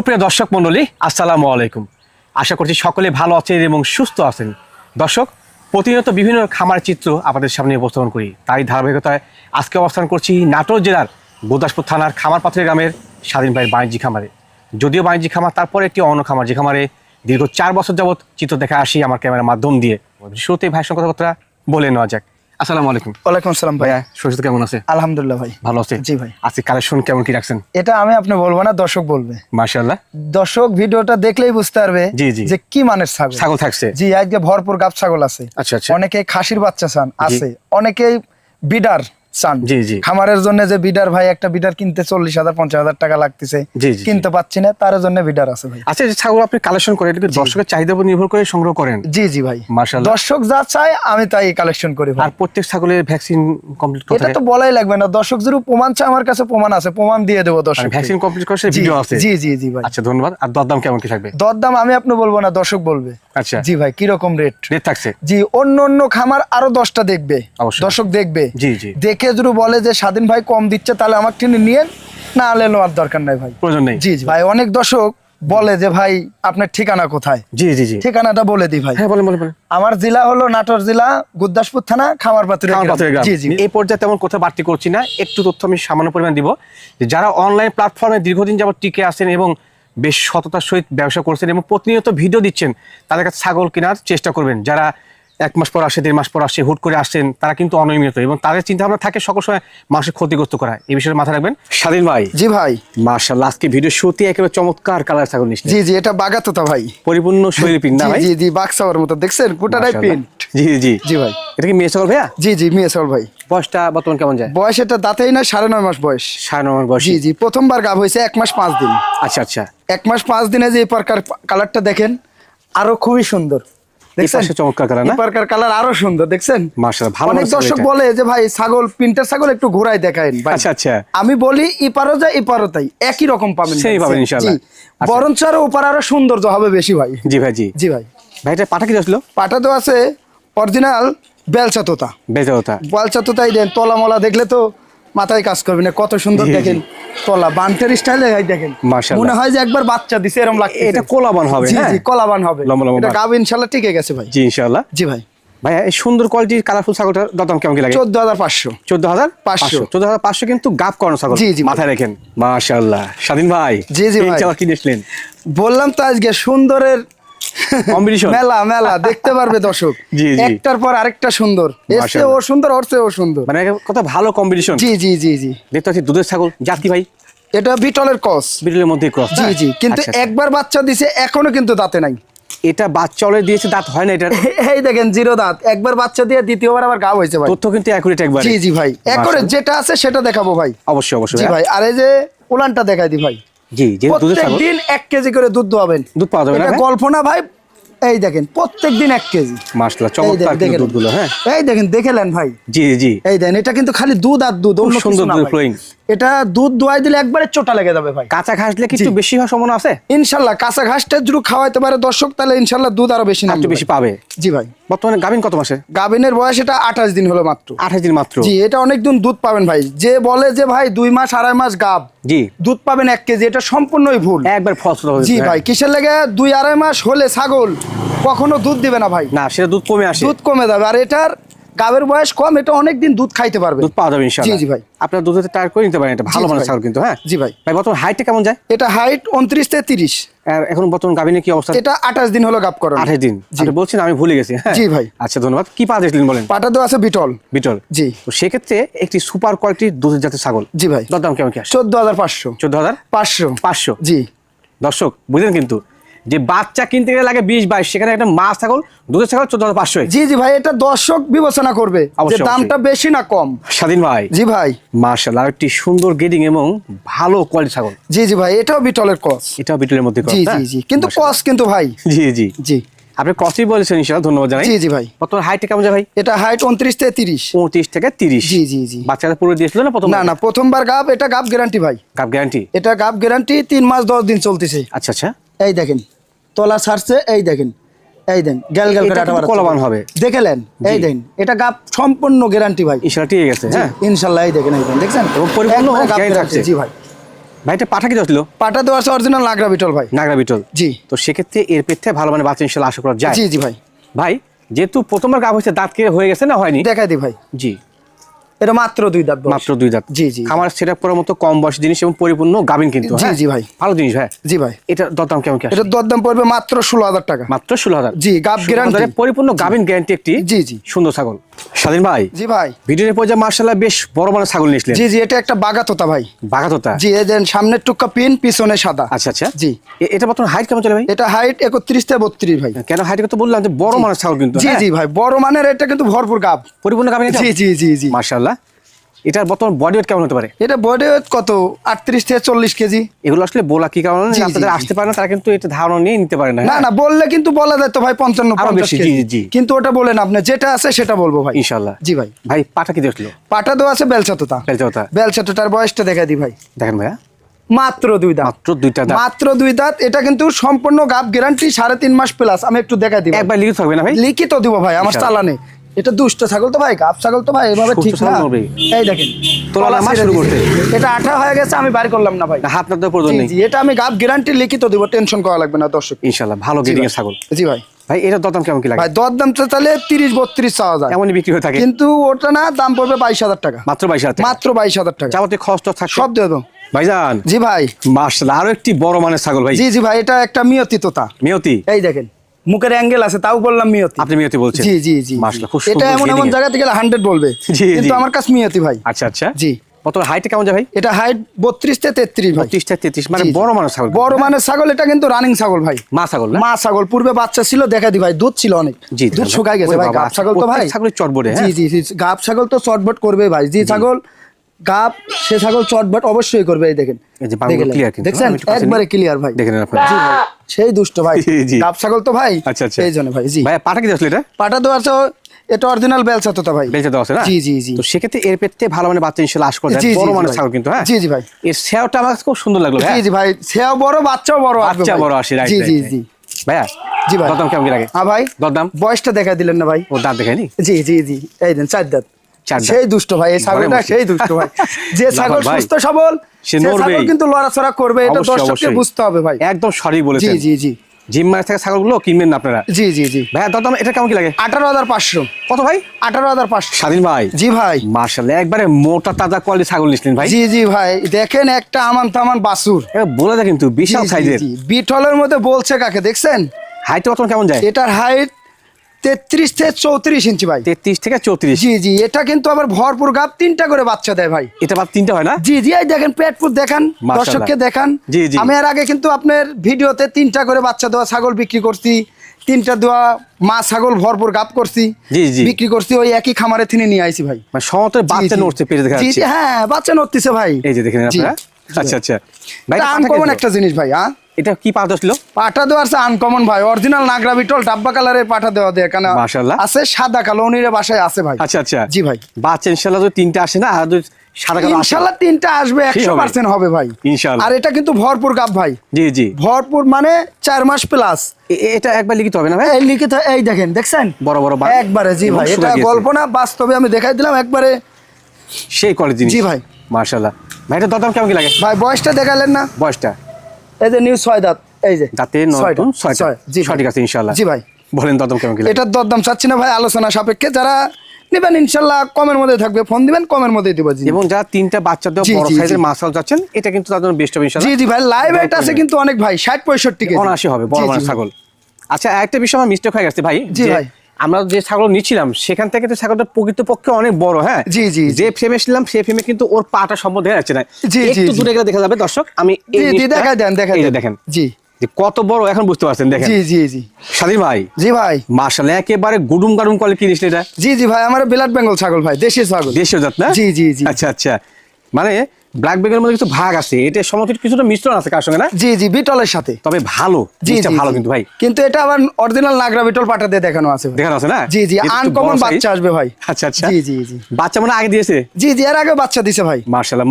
সুপ্রিয় দর্শক মণ্ডলী, আসসালামু আলাইকুম। আশা করছি সকলে ভালো আছেন এবং সুস্থ আছেন। দর্শক, প্রতিনিয়ত বিভিন্ন খামার চিত্র আপনাদের সামনে উপস্থাপন করি। তাই ধারাবাহিকতায় আজকে অবস্থান করছি নাটোর জেলার গোদাসপুর থানার খামার পাথরের গ্রামের স্বাধীন ভাইয়ের বাণিজ্যিক খামারে। যদিও বাণিজ্যিক খামার, তারপরে একটি অন্য খামার যে খামারে দীর্ঘ চার বছর যাবৎ চিত্র দেখা আসি আমার ক্যামেরার মাধ্যম দিয়ে। শুরুতে ভাইয়ের সঙ্গে কথাবার্তা বলে নেওয়া যাক। আসসালামু আলাইকুম। ওয়ালাইকুম আসসালাম ভাই। ভাইয়া সুস্থ কেমন আছে? আলহামদুলিল্লাহ ভাই। ভালো আছে? জি ভাই। আজকে কালেকশন কেমন কি রাখছেন? এটা আমি আপনি বলব না দর্শক বলবে। দর্শক ভিডিওটা দেখলেই বুঝতে পারবে জি, জি। যে কি মানের ছাগল। ছাগল থাকছে? জি আজকে ভরপুর গাব ছাগল আছে। আচ্ছা, আচ্ছা। অনেকে খাসির বাচ্চা চান আছে। অনেকেই বিডার। চান। জি, জি। খামারের জন্য যে বিডার ভাই একটা বিডার কিনতে চল্লিশ হাজার পঞ্চাশ হাজার টাকা লাগতেছে কিনতে পাচ্ছি না তার জন্য বিডার আছে ভাই। আচ্ছা ছাগল আপনি কালেকশন করেন এটা দর্শকের চাহিদার উপর নির্ভর করে সংগ্রহ করেন? জি জি ভাই। মাশাআল্লাহ। দর্শক যা চায় আমি তাই কালেকশন করি আর প্রত্যেক ছাগলের ভ্যাকসিন কমপ্লিট এটা তো বলাই লাগবে না। দর্শক যদি প্রমাণ চায় আমার কাছে প্রমাণ আছে প্রমাণ দিয়ে দেবো দর্শক ভ্যাকসিন কমপ্লিট করে ভিডিও আছে? জি জি জি ভাই। আচ্ছা ধন্যবাদ। আর দরদাম কেমন কি থাকবে? দরদাম আমি আপনি বলব না দর্শক বলবে। আচ্ছা। জি ভাই কীরকম রেট রেট থাকছে? জি অন্য অন্য খামার আরও দশটা দেখবে। দর্শক দেখবে। জি, জি। দেখে যদি বলে যে স্বাধীন ভাই কম দিচ্ছে তাহলে আমার টিনে নিয়ে না হলে নেওয়ার দরকার নাই ভাই। প্রয়োজন নেই। জি জি। ভাই অনেক দর্শক বলে যে ভাই আপনার ঠিকানা কোথায়? জি জি জি। ঠিকানাটা বলে দিই ভাই। হ্যাঁ বলেন বলেন আমার জেলা হলো নাটোর জেলা গুদ্দাসপুর থানা খামার পাতুরে খামার পাথরের গ্রাম। জি জি। এই পর্যায়ে তেমন কথা বাড়তি করছি না। একটু তথ্য আমি সামান্য পরিমাণ দিব। যারা অনলাইন প্ল্যাটফর্মে দীর্ঘদিন যাবত টিকে আছেন এবং বেশ সততার সহিত ব্যবসা করছেন এবং প্রতিনিয়ত ভিডিও দিচ্ছেন তাদের কাছে ছাগল কেনার চেষ্টা করবেন। যারা এক মাস পর আসে দেড় মাস পর আসে হুট করে আসছেন তারা কিন্তু অনিয়মিত এবং তাদের চিন্তা ভাবনা থাকে সকল সময় মানুষের ক্ষতিগ্রস্ত করা। এই বিষয়ে মাথায় রাখবেন। স্বাধীন ভাই। জি ভাই। মার্শাল আজকে ভিডিও শুতে একেবারে চমৎকার কালার ছাগল নিচ্ছে জি জি এটা বাগাতোতা ভাই। পরিপূর্ণ শরীর পিন না ভাই? জি জি বাক্সাওয়ার মতো দেখছেন? গোটাটাই। প্রিন্ট জি জি। জি ভাই। এটা কি মেয়ে ছাগল ভাইয়া? জি জি মিয়া সাউল ভাই। বয়সটা বর্তমান কেমন যায়? বয়স এটা দাঁতেই না সাড়ে নয় মাস বয়স। সাড়ে নয় মাস বয়স। জি জি প্রথমবার গাভ হয়েছে এক মাস পাঁচ দিন। আচ্ছা আচ্ছা। এক মাস পাঁচ দিনে যে এই প্রকার কালারটা দেখেন আরও খুবই সুন্দর। চমৎকার কালার আরও সুন্দর দেখছেন? অনেক দর্শক বলে যে ভাই ছাগল প্রিন্টার ছাগল একটু আচ্ছা আচ্ছা। আমি বলি ইপারও যায় ইপারও তাই। একই রকম পাবেন সেই পাবেন ইনশাআল্লাহ। আচ্ছা। বরঞ্চ আরও ওপার আরও সৌন্দর্য হবে বেশি ভাই। জি ভাই জি। জি ভাই। ভাই এটা পাঠা কি আসলো? পাটা তো আছে অরিজিনাল বেলচা তোতা বেজা ওটা বেলচা তোতাই দেন তলা মলা দেখলে তো মাথায় কাজ করবে না কত সুন্দর। দেখেন তলা বান্টের স্টাইলে দেখেন। মনে হয় যে একবার বাচ্চা দিছে এরকম লাগছে এটা কোলাবান হবে জি হ্যাঁ? জি কলাবান হবে। লম্বা লম্বা এটা গাব ইনশাল্লাহ টিকে গেছে ভাই। জি ইনশাআল্লাহ। জি ভাই। ভাই এই সুন্দর কোয়ালিটির কালারফুল ছাগলটার দাম কেমন কি লাগে? চোদ্দ হাজার পাঁচশো। চোদ্দ হাজার পাঁচশো। চোদ্দ হাজার পাঁচশো কিন্তু গাপ করানো ছাগল জি, জি, মাথায় রাখেন। মাশাআল্লাহ। স্বাধীন ভাই। জি, জি, বললাম তো আজকে সুন্দরের মেলা মেলা দেখতে পারবে দর্শক। জি, জি। একটার পর আরেকটা সুন্দর। এসছে ও সুন্দর চেয়েও সুন্দর। মানে কত ভালো কম্বিনেশন জি জি জি জি। দেখতে পাচ্ছি দুধের ছাগল জাতি ভাই। এটা বিটলের কস বিটলের মধ্যে ক্রস। জি জি কিন্তু একবার বাচ্চা দিছে এখনও কিন্তু দাঁতে নাই। এটা বাচ্চা অলরেডি দিয়েছে দাঁত হয় না এটার? এই দেখেন জিরো দাঁত। একবার বাচ্চা দিয়ে দ্বিতীয়বার আবার গা হয়েছে ভাই। তথ্য কিন্তু অ্যাকুরেট একবার। জি জি ভাই। একরে যেটা আছে সেটা দেখাবো ভাই। অবশ্যই অবশ্যই। জি ভাই আর এই যে উলানটা দেখাই দি ভাই। জি যে দুধের ছাগল দিন এক কেজি করে দুধ দোয়াবেন। দুধ পাওয়া যাবে না এটা গল্প না ভাই। এই দেখেন প্রত্যেক দিন এক কেজি। মাশাআল্লাহ চমৎকার দেখেন, কিন্তু দেখেন। দুধগুলো হ্যাঁ? এই দেখেন দেখেলেন ভাই। জি জি। এই দেন এটা কিন্তু খালি দুধ আর দুধ অন্য সুন্দর দুধ ভাই। এটা দুধ দোয়াই দিলে একবারে চোটা লেগে যাবে ভাই। কাঁচা ঘাস দিলে কিছু বেশি হওয়ার সম্ভাবনা আছে? ইনশাল্লাহ কাঁচা ঘাসটা যদি খাওয়াইতে পারে দর্শক তাহলে ইনশাল্লাহ দুধ আরও বেশি একটু বেশি পাবে? জি ভাই। বর্তমানে গাভিন কত মাসে? গাভিনের বয়স এটা আঠাশ দিন হলো মাত্র। আঠাশ দিন মাত্র। জি এটা অনেক দিন দুধ পাবেন ভাই। যে বলে যে ভাই দুই মাস আড়াই মাস গাব। জি। দুধ পাবেন এক কেজি এটা সম্পূর্ণই ভুল। একবার ফসল জি ভাই কিসের লেগে? দুই আড়াই মাস হলে ছাগল কখনো দুধ দিবে না ভাই। না সেটা দুধ কমে আসে। দুধ কমে যাবে। আর এটার গাবের বয়স কম এটা অনেক দিন দুধ খাইতে পারবে দুধ পাওয়া যাবে ইনশাআল্লাহ। জি, জি ভাই। আপনার দুধের ট্রাই করে নিতে পারেন? এটা ভালো মানের ছাগল কিন্তু হ্যাঁ? জি ভাই। ভাই বর্তমান হাইটটা কেমন যায়? এটা হাইট উনত্রিশ থেকে তিরিশ। আর এখন বর্তমান গাভিনে কি অবস্থা? এটা আঠাশ দিন হলো গাব করানো। আঠাশ দিন। আপনি বলছেন আমি ভুলে গেছি হ্যাঁ? জি ভাই। আচ্ছা ধন্যবাদ। কি পা দিয়েছিলেন বলেন? পাটা তো আছে বিটল। বিটল। জি। তো সেক্ষেত্রে একটি সুপার কোয়ালিটির দুধের জাতের ছাগল। জি ভাই। দরদাম কেমন কি আসে? চোদ্দ হাজার পাঁচশো। চোদ্দ হাজার? পাঁচশো। পাঁচশো। জি। দর্শক বুঝলেন কিন্তু যে বাচ্চা কিনতে গেলে লাগে বিশ বাইশ সেখানে একটা মাছ ছাগল দুধের ছাগল চোদ্দ হাজার পাঁচশো। জি জি ভাই এটা দর্শক বিবেচনা করবে দামটা বেশি না কম? স্বাধীন ভাই। জি ভাই। মার্শাল আর একটি সুন্দর গেডিং এবং ভালো কোয়ালিটি ছাগল। জি জি ভাই এটাও বিটলের কস এটাও বিটলের মধ্যে জি? জি জি কিন্তু কস কিন্তু ভাই। জি জি। জি। আপনি ক্রসই বলেছেন ইনশাআল্লাহ ধন্যবাদ জানাই। জি জি ভাই। বর্তমান হাইটটা কেমন যায় ভাই? এটা হাইট উনত্রিশ থেকে তিরিশ। পঁয়ত্রিশ থেকে তিরিশ। জি জি জি। বাচ্চাদের পুরো দিয়েছিল না প্রথম না না প্রথমবার গাব এটা গাব গ্যারান্টি ভাই। কাপ গ্যারান্টি এটা গাব গ্যারান্টি তিন মাস দশ দিন চলতেছে। আচ্ছা আচ্ছা। এই দেখেন তলা ছাড়ছে এই দেখেন এই দেন গ্যাল গ্যাল এটা করে আটা কলাবান হবে। দেখেলেন? এই দেন এটা গাব সম্পূর্ণ গ্যারান্টি ভাই। ইনশাআল্লাহ ঠিক আছে হ্যাঁ। ইনশাল্লাহ এই দেখেন এই দেখেন দেখছেন? পরিপূর্ণ গ্যারান্টি থাকছে। জি ভাই। ভাই এটা পাঠা কি পাটা দেওয়া আছে অরিজিনাল নাগরা বিটল ভাই। নাগরা বিটল। জি। তো সেক্ষেত্রে এর পেটে ভালো মানে বাচ্চা ইনশাল্লাহ আশা করা যায়। জি জি ভাই। ভাই যেহেতু প্রথমবার গাভ হয়েছে দাঁত কেটে হয়ে গেছে না হয়নি? দেখাই দি ভাই। জি। এটা মাত্র দুই দাঁত মাত্র দুই দাঁত। জি, জি। খামার সেট করার মতো কম বয়স জিনিস এবং পরিপূর্ণ গাভিন কিন্তু জি, হ্যাঁ? জি ভাই। ভালো জিনিস ভাই। জি ভাই। এটা দরদাম কেমন এটা দরদাম পড়বে মাত্র ষোলো হাজার টাকা। মাত্র ষোলো হাজার। জি, গাব guarantee। পরিপূর্ণ গাভিন গ্যারান্টি একটি জি, জি। সুন্দর ছাগল। স্বাধীন ভাই? জি ভাই। ভিডিওর মার্শাল্লাহ বেশ বড় বড় ছাগল নিয়েছিলেন জি জি এটা একটা বাগাতোতা ভাই। বাঘাততা জি এই দেন সামনের টুকা পিন পিছনে সাদা। আচ্ছা আচ্ছা। জি। এটা বর্তমান হাইট কেমন চলে ভাই? এটা হাইট একত্রিশ থেকে বত্রিশ ভাই। কেন হাইট তো বললাম যে বড় মানের ছাগল কিন্তু জি হ্যাঁ? জি ভাই বড় মানের এটা কিন্তু ভরপুর গাব পরিপূর্ণ গাভিন জি জি জি জি। মার্শাল্লাহ। এটার বর্তমান বডি ওয়েট কেমন হতে পারে? এটা বডি ওয়েট কত? আটত্রিশ থেকে চল্লিশ কেজি। এগুলো আসলে বলা কি কারণে? আপনাদের আসতে পারে না তারা কিন্তু এটা ধারণা নিয়ে নিতে পারে না না হ্যাঁ? না বললে কিন্তু বলা যায় তো ভাই পঞ্চান্ন বেশি, জি, জি, জি। কিন্তু ওটা বলেন আপনি যেটা আছে সেটা বলব ভাই। ইনশাল্লাহ জি ভাই। ভাই পাটা কি দেখল? পাটা দেওয়া আছে বেলচাতোতা। বেলচাওতা বেলচাতোটার বয়সটা দেখা দি ভাই। দেখেন ভাইয়া। মাত্র দুই দাঁত। মাত্র দুইটা দাঁত। মাত্র দুই দাঁত এটা কিন্তু সম্পূর্ণ গাপ গ্যারান্টি সাড়ে তিন মাস প্লাস আমি একটু দেখা দিব একবার লিখিত থাকবে না ভাই? লিখিত দিব ভাই আমার। চালানে। এটা দুষ্ট ছাগল তো ভাই গাব ছাগল তো ভাই এভাবে ঠিক না। এই দেখেন তোলা নামা শুরু করতে। এটা আঠা হয়ে গেছে আমি করলাম না ভাই। হাত না দেওয়ার প্রয়োজন নেই। এটা আমি গাব গ্যারান্টি লিখিত দিব টেনশন করা লাগবে না দর্শক। ইনশাল্লাহ ভালো এর ছাগল। জি ভাই। ভাই দরদাম কেমন কি লাগে? ভাই দর দাম তো তাহলে তিরিশ বত্রিশ চাওয়া যায়। এমনই বিক্রি হয়ে থাকে। কিন্তু ওটা না দাম পড়বে বাইশ হাজার টাকা। মাত্র বাইশ হাজার টাকা। মাত্র বাইশ হাজার টাকা। যাবতীয় খরচ তো থাকছে। সব দিয়ে ভাইজান। জি ভাই। মার্শাল্লাহ আরও একটি বড় মানের ছাগল ভাই। জি জি ভাই এটা একটা মিয়তি তোতা মিয়তি? এই দেখেন। মুখের অ্যাঙ্গেল আছে তাও বললাম মিয়তি। আপনি মিয়তি বলছেন? জি জি জি খুব এটা এমন এমন। জায়গাতে গেলে হান্ড্রেড বলবে। জি, কিন্তু আমার কাছে মিয়তি ভাই। আচ্ছা আচ্ছা। জি। বর্তমান হাইটে কেমন যায় ভাই? এটা হাইট বত্রিশ থেকে তেত্রিশ মানে। বড় মানের ছাগল। বড় মানের ছাগল এটা কিন্তু রানিং ছাগল ভাই। মা ছাগল মা ছাগল পূর্বে বাচ্চা ছিল দেখা দি ভাই দুধ ছিল অনেক। জি, দুধ। শুকাই গেছে ভাই গাব ছাগল তো ভাই। ছাগলের চটবটে, হ্যাঁ? জি জি গাব ছাগল তো চটবট করবে ভাই। জি। ছাগল গাব সে ছাগল চটবট অবশ্যই করবে এই দেখেন। দেখছেন। একবারে ক্লিয়ার ভাই। দেখে নেন আপনারা। জি ভাই, সেই দুষ্ট ভাই। জি। ছাগল তো ভাই। আচ্ছা আচ্ছা। এই জন্য ভাই জি। ভাই পাটা কি আসলে এটা? পাটা দেওয়া আছে এটা অরিজিনাল বেলচা তো ভাই। আছে না? জি, জি, জি। তো সেক্ষেত্রে এর ভালো মানে বাচ্চা আশ করা বড়। ছাগল কিন্তু হ্যাঁ? জি, জি, ভাই। এর সেওটা আমার খুব সুন্দর লাগল জি জি ভাই। সেও বড় বাচ্চাও বড় বাচ্চা বড় আসে রাইট জি জি জি। ভাইয়া জি ভাই। দরদাম কেমন লাগে? হ্যাঁ ভাই দরদাম? বয়সটা দেখা দিলেন না ভাই। ও দাঁত দেখায়নি? জি জি জি। এই দেন চার দাঁত। সেই দুষ্ট ভাই এই ছাগলটা সেই দুষ্ট ভাই। যে ছাগল সুস্থ সবল সে। ছাগল কিন্তু লড়াচড়া করবে এটা দর্শককে বুঝতে হবে ভাই। একদম সঠিক বলেছেন। জি জি জিম মাছ থেকে ছাগলগুলো কিনবেন না আপনারা। জি জি জি। ভাইয়া দরদাম এটা কেমন কি লাগে? আঠারো হাজার পাঁচশো। কত ভাই? আঠারো হাজার পাঁচশো। স্বাধীন ভাই। জি ভাই। মার্শাল্লাহ একবারে মোটা তাজা কোয়ালিটি ছাগল নিছিলেন ভাই। জি জি ভাই। দেখেন একটা আমান তামান বাসুর। বলে দেয় কিন্তু বিশাল জি, জি, সাইজের বিটলের মধ্যে বলছে কাকে দেখছেন? হাইট কত কেমন যায়? এটার হাইট তেত্রিশ থেকে চৌত্রিশ ইঞ্চি ভাই। তেত্রিশ থেকে চৌত্রিশ। জি জি এটা কিন্তু আবার ভরপুর গাপ তিনটা করে বাচ্চা দেয় ভাই। এটা বাদ তিনটা হয় না? জি জি এই দেখেন পেট ফুট দেখান দর্শককে দেখান। জি, জি। আমি এর আগে কিন্তু আপনার ভিডিওতে তিনটা করে বাচ্চা দেওয়া ছাগল বিক্রি করছি তিনটা দেওয়া মা ছাগল ভরপুর গাপ করছি জি, জি। বিক্রি করছি ওই একই খামারে তিনি নিয়ে আইছি ভাই। মানে বাচ্চা জি। নড়ছে পেটে দেখা হ্যাঁ বাচ্চা নড়তেছে ভাই। এই যে দেখেন আপনারা। আচ্ছা আচ্ছা। ভাই আনকমন একটা জিনিস ভাই হ্যাঁ? এটা কি পাঠা ছিল পাঠা দেওয়া আছে আনকমন ভাই। অরিজিনাল নাগরা বিটল ডাব্বা কালারের পাঠা দেওয়া দেয় মাশাআল্লাহ। আছে সাদা কালো উনিরে বাসায় আছে ভাই। আচ্ছা আচ্ছা। জি ভাই। বাচ্চা যদি তিনটা আসে না আর সাদা কালো তিনটা আসবে হবে। ভাই। ইনশাআল্লাহ। আর এটা কিন্তু ভরপুর ভাই। জি জি। ভরপুর মানে চার মাস প্লাস এটা একবার লিখিত হবে না ভাই? এই লিখিত এই দেখেন দেখছেন? বড় বড়। একবারে জি ভাই। এটা শুকায় গিয়েছে। গল্প না বাস্তবে আমি দেখাই দিলাম একবারে। সেই কোয়ালিটি জি ভাই। মার্শাল্লাহ ভাই এটা দরদাম কেমন কি লাগে? ভাই বয়সটা দেখালেন না। বয়সটা? এই যে নিউ ছয় দাঁত এই যে দাঁতে নতুন ছয়, জি সঠিক আছে ইনশাল্লাহ জি ভাই। বলেন দরদাম কেমন কি এটার দরদাম চাচ্ছি না ভাই আলোচনা সাপেক্ষে। যারা নেবেন ইনশাল্লাহ কমের মধ্যে থাকবে ফোন দিবেন কমের মধ্যে দিব জি। এবং যারা তিনটা বাচ্চা দেওয়া বড় সাইজের জি। মাছাল যাচ্ছেন এটা কিন্তু তার জন্য বেস্ট হবে জি ইনশাল্লাহ জি ভাই লাইভ এটা আছে কিন্তু অনেক ভাই ষাট পঁয়ষট্টি কেজি। হবে বড় জি, ছাগল। আচ্ছা একটা বিষয় আমার মিস্টেক হয়ে গেছে ভাই জি, ভাই। আমরা যে ছাগল নিচ্ছিলাম সেখান থেকে তো ছাগলটা প্রকৃতপক্ষে অনেক বড় হ্যাঁ? জি, জি, যে ফ্রেমে ছিলাম সেই ফ্রেমে কিন্তু ওর পাটা সম্বন্ধে দেখা যাচ্ছে না জি, একটু দূরে গেলে দেখা যাবে দর্শক আমি দেখাই দেন দেন। দেখেন। জি। কত বড় এখন বুঝতে পারছেন দেখেন। জি জি জি। স্বাধীন ভাই। জি ভাই। মার্শাল একেবারে গুডুম গাডুম কলে কিনিস এটা? জি জি ভাই আমার বিলাট বেঙ্গল ছাগল ভাই দেশি ছাগল। দেশীয় জাত না? জি, জি, জি। আচ্ছা আচ্ছা। মানে ব্ল্যাক মধ্যে কিছু ভাগ আছে। এটা সমতুল কিছুটা মিশ্রণ আছে কার সঙ্গে না? জি জি বিটলের সাথে। তবে ভালো জি ভালো কিন্তু ভাই। কিন্তু এটা আবার অরিজিনাল নাগরা বিটল পাটা দিয়ে দেখানো আছে দেখানো আছে না? জি জি আনকমন বাচ্চা আসবে ভাই। আচ্ছা আচ্ছা। জি জি জি। বাচ্চা মানে আগে দিয়েছে? জি জি এর আগে বাচ্চা দিছে ভাই।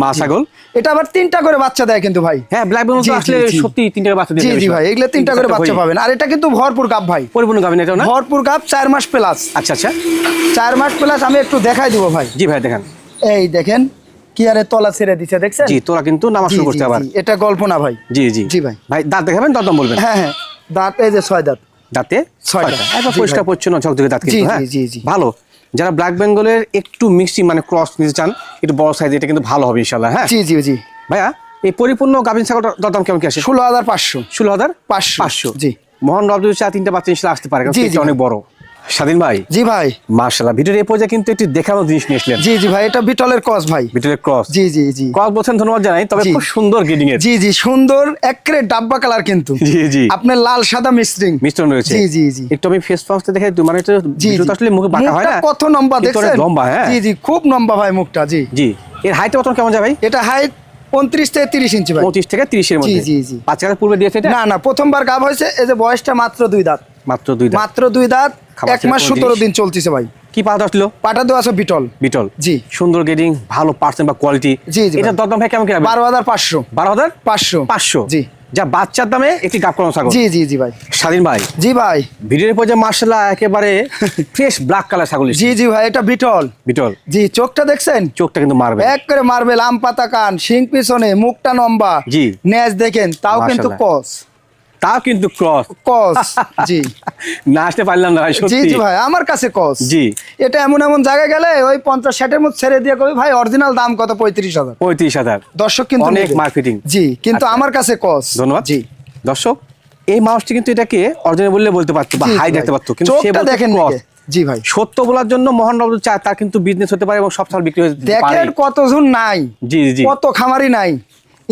মা ছাগল। এটা আবার তিনটা করে বাচ্চা দেয় কিন্তু ভাই। হ্যাঁ ব্ল্যাক বেঙ্গল তো আসলে সত্যি তিনটা বাচ্চা দিয়ে জি জি ভাই এগুলো তিনটা করে বাচ্চা পাবেন। আর এটা কিন্তু ভরপুর কাপ ভাই। পরিপূর্ণ গাভিন এটাও না? ভরপুর কাপ চার মাস প্লাস আচ্ছা আচ্ছা। চার মাস প্লাস আমি একটু দেখাই দিব ভাই। জি ভাই দেখেন। এই দেখেন কি আরে তলা ছেড়ে দিছে দেখছেন? জি তোরা কিন্তু শুরু আবার। এটা গল্প না ভাই। জি জি। জি ভাই। ভাই দাঁত দেখাবেন দাঁত বলবেন? হ্যাঁ হ্যাঁ। দাঁত এই যে ছয় দাঁত। দাঁতে? একবার পরিষ্কার পরিচ্ছন্ন ঝকঝকে দাঁত কিন্তু হ্যাঁ? জি, জি। ভালো। যারা ব্ল্যাক বেঙ্গলের একটু মিক্সি মানে ক্রস নিতে চান একটু বড় সাইজ এটা কিন্তু ভালো হবে ইনশাল্লাহ হ্যাঁ? জি জি জি। ভাইয়া এই পরিপূর্ণ গাভিন ছাগলটার দরদাম কেমন কি আসে ষোলো হাজার পাঁচশো। ষোলো হাজার পাঁচশো পাঁচশো। জি। মোহন রব যদি চার তিনটা বাচ্চা ইনশাল্লাহ আসতে পারে অনেক বড়। স্বাধীন ভাই? জি ভাই। মার্শাল্লাহ ভিডিওর এই পর্যায়ে কিন্তু একটি দেখানো জিনিস নিয়ে আসলেন। জি জি ভাই এটা বিটলের কস ভাই। ভিডিওর ক্রস। জি জি জি। ক্রস বলছেন ধন্যবাদ জানাই তবে খুব সুন্দর গ্রিডিং এর। জি জি সুন্দর একরে ডাব্বা কালার কিন্তু। জি জি। আপনার লাল সাদা মিস্ট্রিং মিশ্রণ রয়েছে। জি, জি, জি। একটু আমি ফেস দেখে মানে ভিডিওটা আসলে মুখে বাঁকা হয় না? কত লম্বা দেখছেন? লম্বা হ্যাঁ। জি জি খুব লম্বা ভাই মুখটা জি। জি। এর হাইটটা কত কেমন যায় ভাই? এটা হাইট পঁয়ত্রিশ থেকে তিরিশ ইঞ্চি ভাই। পঁচিশ থেকে তিরিশের মধ্যে। জি, জি। কাছে পূর্বে দিয়েছে এটা? না না প্রথমবার গাব হয়েছে এই যে বয়সটা মাত্র দুই দাঁত। মাত্র দুই মাত্র দুই দাঁত এক মাস সতেরো দিন চলতেছে ভাই। কি আসলো পাটা আছে বিটল। বিটল। জি। সুন্দর গেডিং ভালো পার্সেন্ট বা কোয়ালিটি জি, জি এটা ভাই। দরদাম ভাই কেমন কি বারো হাজার পাঁচশো। বারো হাজার? পাঁচশো। পাঁচশো। জি। যা বাচ্চার দামে একটি গাপ করানো ছাগল। জি জি জি ভাই। স্বাধীন ভাই। জি ভাই। ভিডিওর পর যে একেবারে ফ্রেশ ব্ল্যাক কালার ছাগল জি জি ভাই এটা বিটল। বিটল। জি চোখটা দেখছেন? চোখটা কিন্তু মারবে। এক করে মারবে আম পাতা কান শিং পিছনে মুখটা লম্বা। জি। নেজ দেখেন তাও কিন্তু। কস তাও কিন্তু ক্রস কস জি। না আসতে পারলাম না ভাই জি সত্যি। জি ভাই আমার কাছে কস জি। এটা এমন এমন জায়গায় গেলে ওই পঞ্চাশ ষাটের মধ্যে ছেড়ে দিয়ে কবি ভাই অরিজিনাল দাম কত? পঁয়ত্রিশ হাজার। পঁয়ত্রিশ হাজার। দর্শক কিন্তু অনেক marketing। জি কিন্তু আচ্ছা। আমার কাছে কস ধন্যবাদ। জি। দর্শক এই মাউসটি কিন্তু এটাকে অরিজিনাল বললে বলতে পারতো বা হাই দেখতে পারতো কিন্তু সে দেখেন cross। জি ভাই। সত্য বলার জন্য মোহন বাবু চায় তার কিন্তু বিজনেস হতে পারে এবং সব ছাগল বিক্রি হতে পারে। দেখেন কতজন নাই। জি জি। কত খামারি নাই।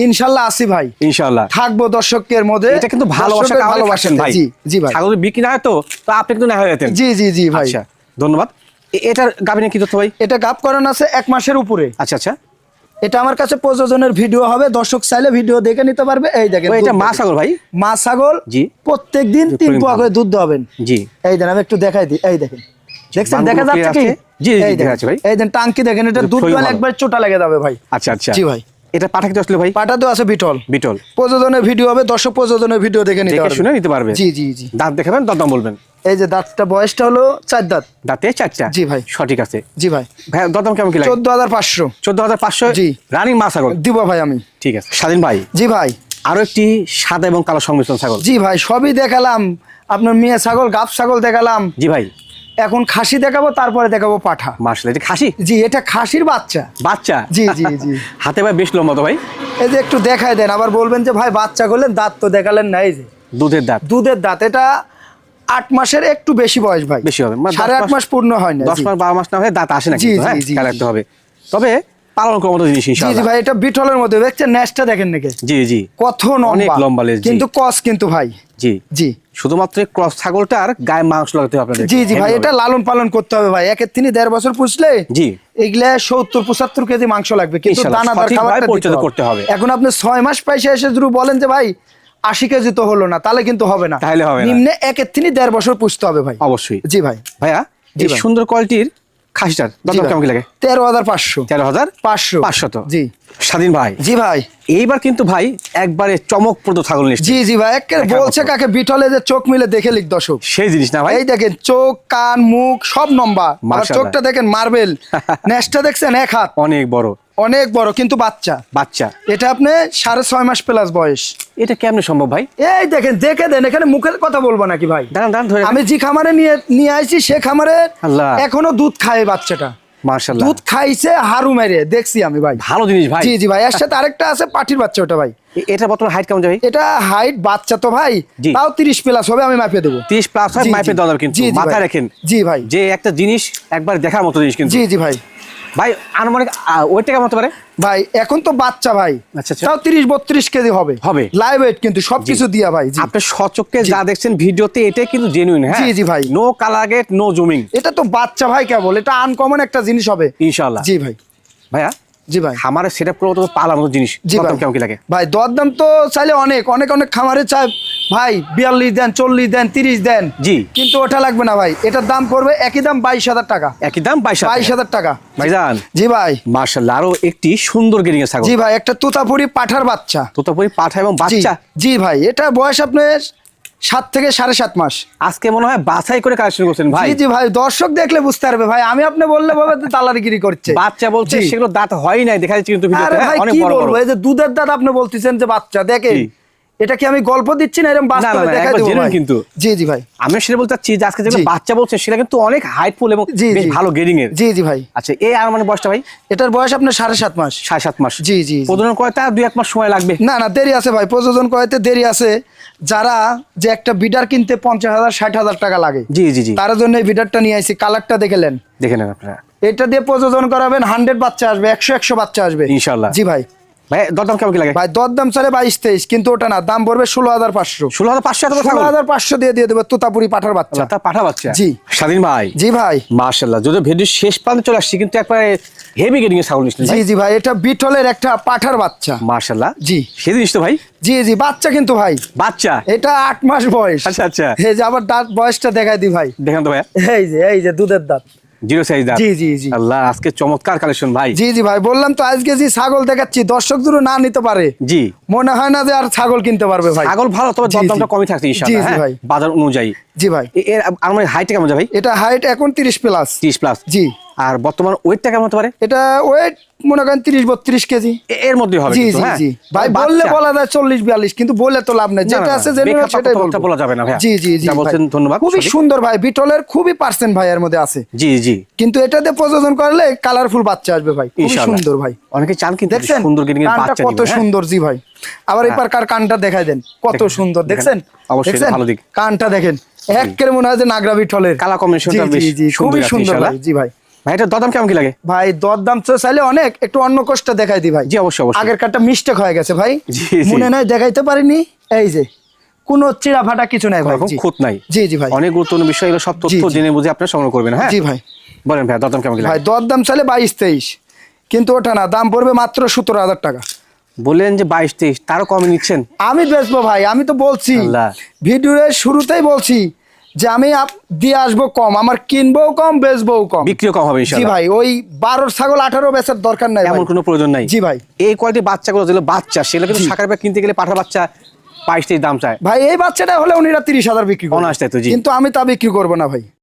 ইনশাল্লাহ আসি ভাই। ইনশাআল্লাহ থাকব দর্শকের মধ্যে। এটা কিন্তু ভালোবাসা ভালোবাসেন ভাই। জি জি ভাই। ছাগল বিক্রি না তো তো আপনি কিন্তু না হয়ে যেতেন জি জি জি ভাই। আচ্ছা ধন্যবাদ। এটার গাবিনে কি তথ্য ভাই? এটা গাপ করানো আছে এক মাসের উপরে। আচ্ছা আচ্ছা। এটা আমার কাছে প্রযোজনের ভিডিও হবে। দর্শক চাইলে ভিডিও দেখে নিতে পারবে। এই দেখেন এটা মা ছাগল ভাই? মা ছাগল। জি। প্রত্যেক দিন তিন পোয়া করে দুধ দেবেন জি। এই দেন আমি একটু দেখাই দিই। এই দেখেন। দেখছেন? দেখা যাচ্ছে কি? জি, জি, দেখা যাচ্ছে ভাই। এই দেন টাঙ্কি দেখেন এটা দুধ একবার চোটা লেগে যাবে ভাই। আচ্ছা আচ্ছা। জি ভাই। এটা পাঠা কি আসলে ভাই? পাটা তো আছে বিটল। বিটল। প্রযোজনের ভিডিও হবে দর্শক প্রযোজনের ভিডিও দেখে নিতে পারবে। শুনে নিতে পারবে। জি জি জি। দাঁত দেখাবেন দরদাম বলবেন। এই যে দাঁতটা বয়সটা হলো চার দাঁত। দাঁতে চারটা? জি ভাই। সঠিক আছে। জি ভাই। ভাই দরদাম কেমন কি লাগে? চোদ্দ হাজার পাঁচশো। চোদ্দ হাজার পাঁচশো? জি। রানিং মা ছাগল? দিব ভাই আমি। ঠিক আছে। স্বাধীন ভাই? জি ভাই। আরও একটি সাদা এবং কালো সংমিশ্রণ ছাগল। জি ভাই সবই দেখালাম। আপনার মেয়ে ছাগল গাব ছাগল দেখালাম। জি ভাই। এখন খাসি দেখাবো তারপরে দেখাবো পাঠা। মার্শাল এটা খাসি? জি এটা খাসির বাচ্চা। বাচ্চা? জি, জি, জি। হাতে ভাই বেশ লম্বা তো ভাই। এই যে একটু দেখায় দেন আবার বলবেন যে ভাই বাচ্চা করলেন দাঁত তো দেখালেন না এই যে। দুধের দাঁত। দুধের দাঁত এটা আট মাসের একটু বেশি বয়স ভাই। বেশি হবে। সাড়ে আট মাস পূর্ণ হয় না দশ মাস বারো মাস না হয়ে দাঁত আসে না জি, হ্যাঁ? জি, জি। হবে। তবে পালন করার মতো জিনিস জি জি ভাই এটা বিটলের মধ্যে দেখছেন ন্যাসটা দেখেন নাকি? জি জি। কত অনেক লম্বা। লেজ, কিন্তু কস কিন্তু ভাই। জি। জি। শুধুমাত্র ক্রস ছাগলটার গায়ে মাংস লাগাতে হবে আপনাদের। জি জি ভাই এটা লালন পালন করতে হবে ভাই। একের তিনি দেড় বছর পুষলে জি। এগুলা সত্তর পঁচাত্তর কেজি মাংস লাগবে। কিন্তু দানাদার খাবারটা। করতে হবে। এখন আপনি ছয় মাস পয়সা এসে যদি বলেন যে ভাই আশি কেজি তো হলো না তাহলে কিন্তু হবে না। তাহলে হবে নিম্নে একের তিনি দেড় বছর পুষতে হবে ভাই। অবশ্যই। জি ভাই। ভাইয়া। সুন্দর কোয়ালিটির খাসিটার দাম কেমন লাগে? তেরো হাজার পাঁচশো। তেরো হাজার পাঁচশো। পাঁচশত জি। স্বাধীন ভাই। জি ভাই। এইবার কিন্তু ভাই একবারে চমকপ্রদ ছাগল জি জি ভাই একেবারে বলছে কাকে বিটলে যে চোখ মিলে দেখে লিখ দর্শক। সেই জিনিস না ভাই। এই দেখেন চোখ কান মুখ সব নম্বা চোখটা দেখেন মার্বেল নেসটা দেখছেন এক হাত। অনেক বড়। অনেক বড় কিন্তু বাচ্চা। বাচ্চা। এটা আপনি সাড়ে ছয় মাস প্লাস বয়স। এটা কেমনে সম্ভব ভাই? এই দেখেন দেখে দেন এখানে মুখের কথা বলব নাকি ভাই? দাঁড়ান দাঁড়ান ধরে আমি যে খামারে নিয়ে নিয়ে আসছি সে খামারে আল্লাহ। এখনও দুধ খায় বাচ্চাটা। মার্শাল্লাহ দুধ খাইছে হারু মেরে দেখছি আমি ভাই। ভালো জিনিস ভাই। জি জি ভাই এর সাথে আরেকটা আছে পাটির বাচ্চা ওটা ভাই। এটা বর্তমান হাইট কেমন যাবে এটা হাইট বাচ্চা তো ভাই তাও তিরিশ প্লাস হবে আমি মাপিয়ে দেবো। তিরিশ প্লাস হয় মাইপের জি। কিন্তু। মাথায় ভাই। রাখেন জি ভাই। যে একটা জিনিস একবার দেখার মতো জিনিস কিন্তু। জি জি ভাই। ভাই আনুমানিক ওয়েটটা কেমন হতে পারে? ভাই এখন তো বাচ্চা ভাই। আচ্ছা, আচ্ছা। তাও তিরিশ বত্রিশ কেজি হবে। হবে। লাইভ ওয়েট কিন্তু সবকিছু দিয়া ভাই আপনি সচক্ষে যা দেখছেন ভিডিওতে এটাই কিন্তু জেনুইন হ্যাঁ? জি, জি ভাই। নো কালাগেট নো জুমিং এটা তো বাচ্চা ভাই কেবল এটা আনকমন একটা জিনিস হবে। ইনশাআল্লাহ। জি ভাই। ভাইয়া? জি ভাই। খামারে সেট আপ করে তো পালার মতো জিনিস। জি ভাই। কেমন কি লাগে? ভাই দরদাম তো চাইলে অনেক অনেক অনেক খামারে চাই। ভাই বিয়াল্লিশ দেন চল্লিশ দেন তিরিশ দেন। জি। কিন্তু ওটা লাগবে না ভাই। এটার দাম পড়বে একই দাম বাইশ হাজার টাকা। একই দাম বাইশ বাইশ হাজার টাকা। ভাইজান। জি ভাই। মার্শাল্লাহ আরও একটি সুন্দর গেরিং এর ছাগল। জি ভাই একটা তুতাপুরি পাঠার বাচ্চা। তোতাপুরি পাঠা এবং বাচ্চা। জি ভাই এটা বয়স আপনার সাত থেকে সাড়ে সাত মাস। আজকে মনে হয় বাছাই করে কাজ শুরু করছেন ভাই। জি ভাই দর্শক দেখলে বুঝতে পারবে ভাই আমি আপনি বললে ভাবে তালারিগিরি করছে। বাচ্চা বলছে। সেগুলো দাঁত হয় নাই দেখা যাচ্ছে কিন্তু ভিডিওতে। অনেক বড় বড়। বলব এই যে দুধের দাঁত আপনি বলতেছেন যে বাচ্চা দেখেন। এটা কি আমি গল্প দিচ্ছি না? এরকম বাস্তবে দেখাই দেবো ভাই। কিন্তু। জি জি ভাই। আমি সেটা বলতে চাচ্ছি যে আজকে জি। বাচ্চা বলছে সেটা কিন্তু অনেক হাইটফুল এবং বেশ ভালো গেডিং এর। জি জি ভাই। আচ্ছা এই আর মানে বয়সটা ভাই? এটার বয়স আপনার সাড়ে সাত মাস। সাড়ে সাত মাস। জি, জি। প্রজনন তার দুই এক মাস সময় লাগবে। না না দেরি আছে ভাই। প্রযোজন করাইতে দেরি আছে? যারা যে একটা বিডার কিনতে পঞ্চাশ হাজার ষাট হাজার টাকা লাগে জি জি জি। তার জন্য এই বিডারটা নিয়ে আসি কালারটা দেখেলেন দেখে নেন আপনারা। এটা দিয়ে প্রযোজন করাবেন হান্ড্রেড বাচ্চা আসবে একশো একশো বাচ্চা আসবে। ইনশাল্লাহ। জি ভাই। ভাই দরদাম কেমন কি লাগে? ভাই দর দাম বাইশ তেইশ কিন্তু ওটা না দাম পড়বে ষোলো হাজার পাঁচশো। ষোলো হাজার পাঁচশো ষোলো হাজার পাঁচশো দিয়ে দিয়ে দেবে তোতাপুরি পাঠার বাচ্চা। তা পাঠা বাচ্চা? জি। স্বাধীন ভাই। জি ভাই। মার্শাল্লাহ যদি ভিডিও শেষ প্রান্তে চলে আসছি কিন্তু একবারে হেভি গেডিং এর সাউন্ড জি জি ভাই এটা বিটলের একটা পাঠার বাচ্চা। মার্শাল্লাহ জি। সে জিনিস তো ভাই। জি জি বাচ্চা কিন্তু ভাই। বাচ্চা? এটা আট মাস বয়স। আচ্ছা আচ্ছা। এই যে আবার দাঁত বয়সটা দেখাই দি ভাই। দেখেন তো এই যে এই যে দুধের দাঁত। জিরো সাইজ জি, জি, জি। আল্লাহ আজকে চমৎকার কালেকশন ভাই। জি জি ভাই বললাম তো আজকে যে ছাগল দেখাচ্ছি দর্শক দুটো না নিতে পারে। জি। মনে হয় না যে আর ছাগল কিনতে পারবে ভাই। ছাগল ভালো তবে দরদামটা কমই থাকছে ইনশাআল্লাহ জি, হ্যাঁ? ভাই। বাজার অনুযায়ী। জি ভাই। এর হাইট কেমন ভাই? এটা হাইট এখন তিরিশ প্লাস তিরিশ প্লাস জি। আর বর্তমান ওয়েটটা কেমন হতে পারে? এটা ওয়েট মনে করেন তিরিশ বত্রিশ কেজি। এর মধ্যে হবে জি জি হ্যাঁ? জি। ভাই বললে বলা যায় চল্লিশ বিয়াল্লিশ কিন্তু বলে তো লাভ নেই। যেটা আছে সেটাই বলা যাবে না জি জি জি বলছেন ধন্যবাদ, খুবই সুন্দর ভাই। বিটলের খুবই পার্সেন্ট ভাই এর মধ্যে আছে। জি জি। কিন্তু এটাতে প্রযোজন করলে কালারফুল বাচ্চা আসবে ভাই। সুন্দর ভাই। অনেকে চান কিন্তু দেখছেন? সুন্দর বাচ্চা কত হ্যাঁ? সুন্দর জি ভাই। আবার এবার কার কানটা দেখাই দেন। কত সুন্দর দেখছেন? অবশ্যই ভালো দিক। কানটা দেখেন। একের মনে হয় যে নাগরা বিঠলের কালার combinationটা বেশ খুবই সুন্দর ভাই। জি ভাই। ভাই এটা দরদাম কেমন কি লাগে? ভাই দর দাম তো চাইলে অনেক একটু অন্য কোষটা দেখাই দি ভাই। জি, অবশ্যই, অবশ্যই। আগের কারটা মিস্টেক হয়ে গেছে ভাই। মনে নাই দেখাইতে পারিনি। এই যে কোনো চিরা ফাটা কিছু নাই ভাই খুঁত নাই। জি জি ভাই। অনেক গুরুত্বপূর্ণ বিষয় এগুলো সব তথ্য। জেনে বুঝে আপনারা সংগ্রহ করবেন হ্যাঁ? জি ভাই। বলেন ভাই দরদাম কেমন কি ভাই লাগে? দর দাম চাইলে বাইশ তেইশ কিন্তু ওটা না দাম পড়বে মাত্র সতেরো হাজার টাকা। বললেন যে বাইশ তেইশ তারও কমে নিচ্ছেন? আমি বেচবো ভাই আমি তো বলছি। ভিডিওর শুরুতেই বলছি যে আমি আপ- দিয়ে আসব কম আমার কিনবও কম বেচবও কম। বিক্রিও কম হবে জি ভাই ওই বারো ছাগল আঠারো বেচার দরকার নাই এমন। কোনো প্রয়োজন নাই। জি ভাই। এই কয়েকটি বাচ্চাগুলো যেগুলো বাচ্চা সেগুলো কিন্তু শাখার ব্যাগ কিনতে গেলে পাঠার বাচ্চা বাইশ দাম চায়। ভাই এই বাচ্চাটা হলে উনিরা তিরিশ হাজার বিক্রি আসতে তো, জি। কিন্তু আমি তা বিক্রি করব না ভাই।